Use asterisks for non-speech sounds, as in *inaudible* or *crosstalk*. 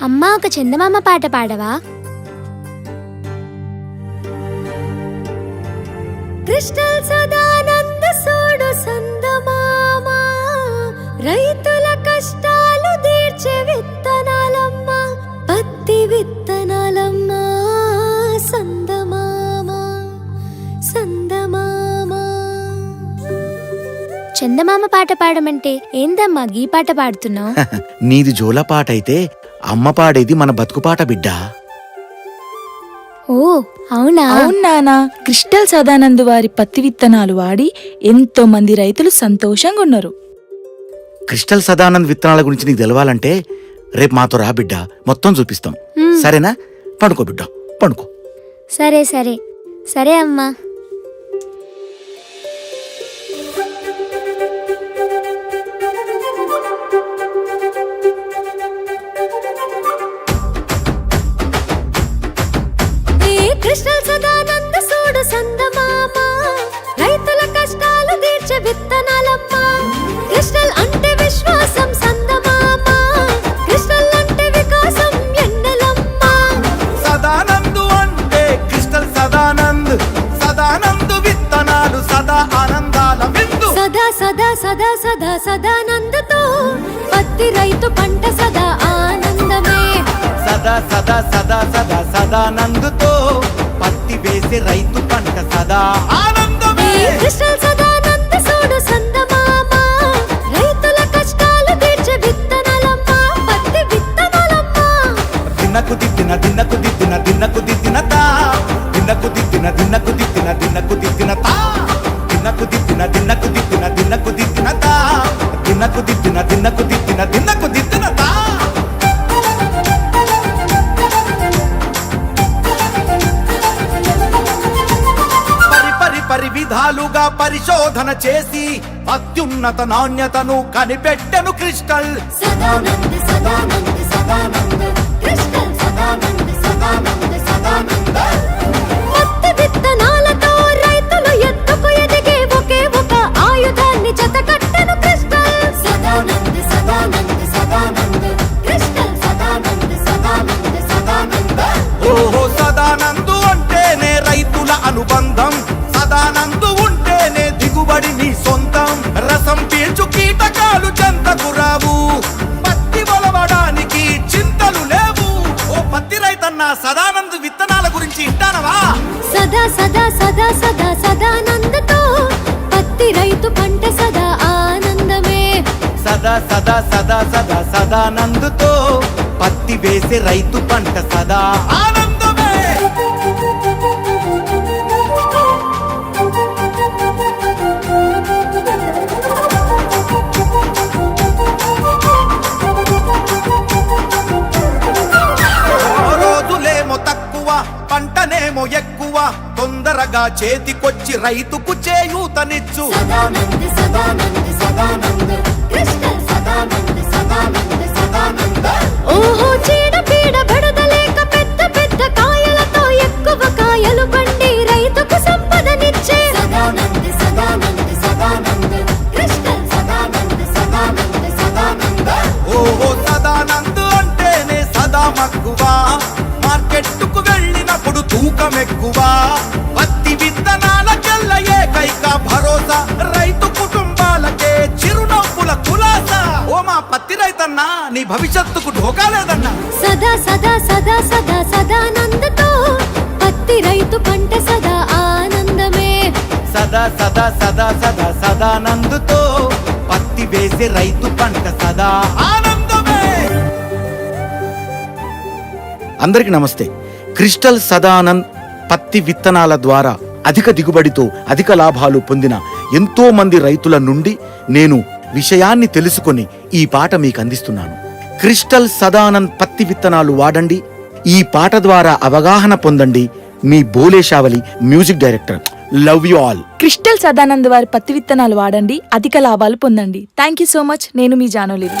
అమ్మా ఒక చందమామ పాట పాడవా? కృష్ణల్ సదానంద సోడు సందమామ రైతుల కష్టాలు తీర్చే విత్తనాలమ్మ పత్తి విత్తనాలమ్మ సందమామ సందమామ. చందమామ పాట పాడమంటే ఏందమ్మా గీ పాట పాడుతున్నావు? *laughs* నీది జోలపాట అయితే అమ్మ పాడేది మన బతుకుపాట బిడ్డా. ఓ అవునా? అవునానా క్రిస్టల్ సదానంద్ వారి పత్తి విత్తనాలు వాడి ఎంతో మంది రైతులు సంతోషంగా ఉన్నారు. క్రిస్టల్ సదానంద్ విత్తనాల గురించి నీకు తెలవాలంటే రేపు మాతో రా బిడ్డ మొత్తం చూపిస్తాం. సరేనా? పండుకో బిడ్డ పండుకో. సరే సరే. సరే అమ్మా. సదా సదా సదా సదా సదానందతో పత్తి రైతు పంట సదా ఆనందమే. సదా సదా సదా సదా సదానందుతో పత్తి వేసే రైతు పంట సదా ఆనందమే. సదానంద సోడు సందమామ. రైతుల కష్టాలు తీర్చే విత్తనాలమ్మ పత్తి విత్తనాలమ్మ. దిన్నకు దిద్దిన దిన్నకు దిద్దిన దిన్నకు దిద్దిన తా. దిన్నకు దిద్దిన దిన్నకు దిద్దిన దిన్నకు దిద్దిన తా. దిన్నకు దిద్దిన దిన్నకు దిద్దిన దిన్నకు దిద్దిన తా దిద్దిన దిన్నకు దిద్దిన దిన్నకు దిద్దిన పరి పరి పరి విధాలుగా పరిశోధన చేసి అత్యున్నత నాణ్యతను కనిపెట్టెను క్రిస్టల్. సదానంద సదానంద సదానంద. నీ సొంతం. రసం పీల్చు కీటకాలు చెంతకు రావు. పత్తి వలవడానికి చింతలు లేవు. ఓ పత్తి రైతన్న సదానందు విత్తనాల గురించి ఇంటానవా సదా సదా సదా సదా సదానందతో పత్తి రైతు పంట సదా ఆనందమే. సదా సదా సదా సదా సదానందుతో పత్తి వేసే రైతు పంట సదా ఆనందమే. పంటనేమో ఎక్కువ? తొందరగా చేతికొచ్చి రైతుకు చేయూతనిచ్చు. సదానంద సదానంద సదానంద. కృష్ణ సదానంద సదానంద సదానంద. ఓహో చీడ పీడ బడదలేక పెద్ద పెద్ద కాయలతో ఎక్కువ కాయలు పండి రైతుకు సంపదనిచ్చే. సదానంద సదానంద సదానంద. కృష్ణ సదానంద సదానంద సదానంద. ఓహో సదానంద్ అంటేనే సదా మక్కువ. ఎక్కువ పత్తి విత్తనాలకెల్ల ఏకైక భరోసా. రైతు కుటుంబాలకే చిరునవ్వుల కులాసా. ఓ మా పత్తి రైతన్నా నీ భవిష్యత్తుకు ఢోకా లేదన్నా. సదా సదా సదా సదా సదానందతో పత్తి రైతు పంట సదా ఆనందమే. సదా సదా సదా సదా సదానందుతో పత్తి వేసే రైతు పంట సదా ఆనందమే. అందరికీ నమస్తే. క్రిస్టల్ సదానంద్ పత్తి విత్తనాల ద్వారా అధిక దిగుబడితో అధిక లాభాలు పొందిన ఎంతో మంది రైతుల నుండి నేను విషయాన్ని తెలుసుకొని ఈ పాట మీకు అందిస్తున్నాను. క్రిస్టల్ సదానంద్ పత్తి విత్తనాలు వాడండి. ఈ పాట ద్వారా అవగాహన పొందండి మీ Boleshavali music director. Love you all crystal Sadanand వారి పత్తి విత్తనాలు వాడండి అధిక లాభాలు పొందండి. థ్యాంక్ యూ సో మచ్ నేను మీ జానోలివి